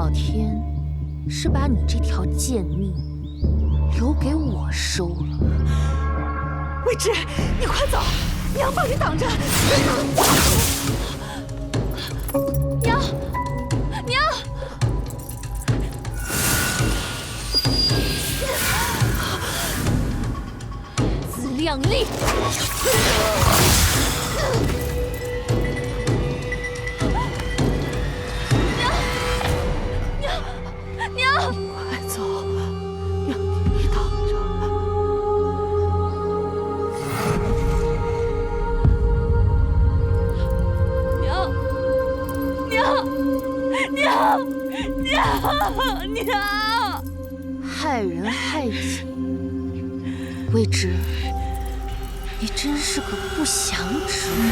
老天是把你这条贱命留给我收了。魏之，你快走，娘帮你挡着。娘，娘，自量力。娘，害人害己，魏之，你真是个不祥之人。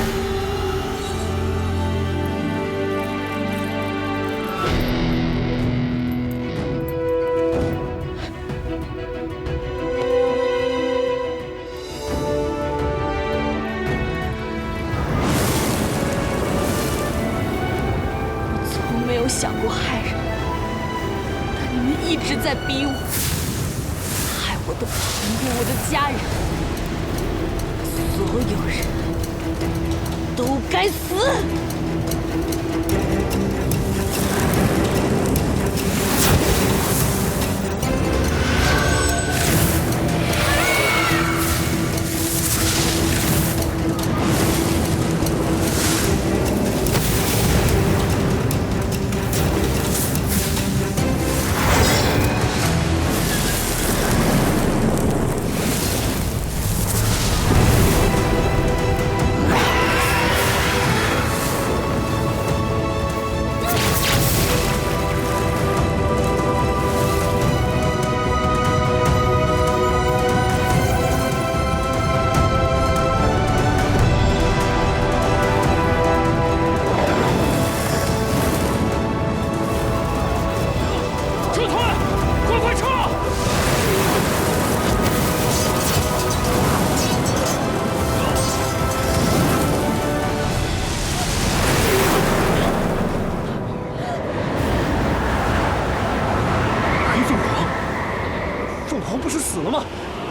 我从没有想过害人。一直在逼我，害我的朋友，我的家人，所有人都该死。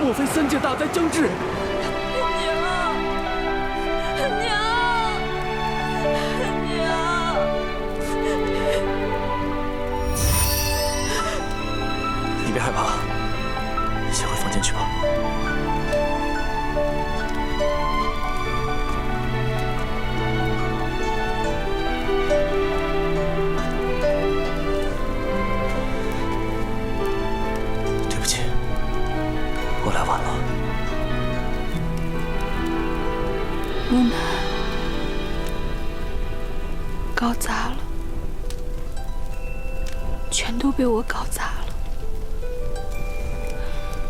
莫非三界大灾将至？娘，娘，娘！你别害怕，先回房间去吧。我来晚了。木南，搞砸了，全都被我搞砸了，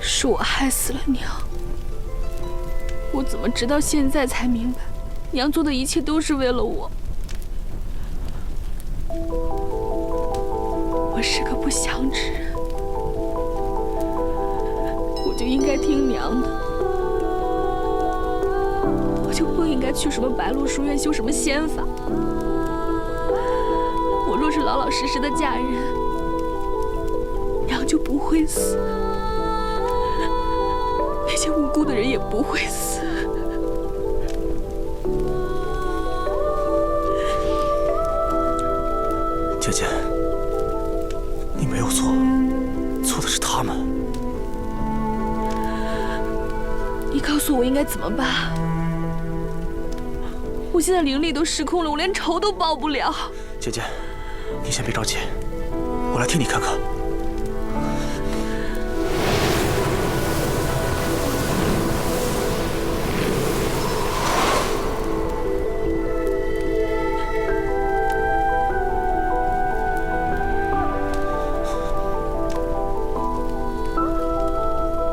是我害死了娘。我怎么直到现在才明白，娘做的一切都是为了我。我是个不祥之人，就应该听娘的。我就不应该去什么白鹿书院修什么仙法。我若是老老实实的嫁人，娘就不会死，那些无辜的人也不会死。姐姐，你没有错，错的是他们。你告诉我应该怎么办？我现在灵力都失控了，我连仇都报不了。姐姐，你先别着急，我来替你看看。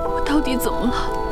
我到底怎么了？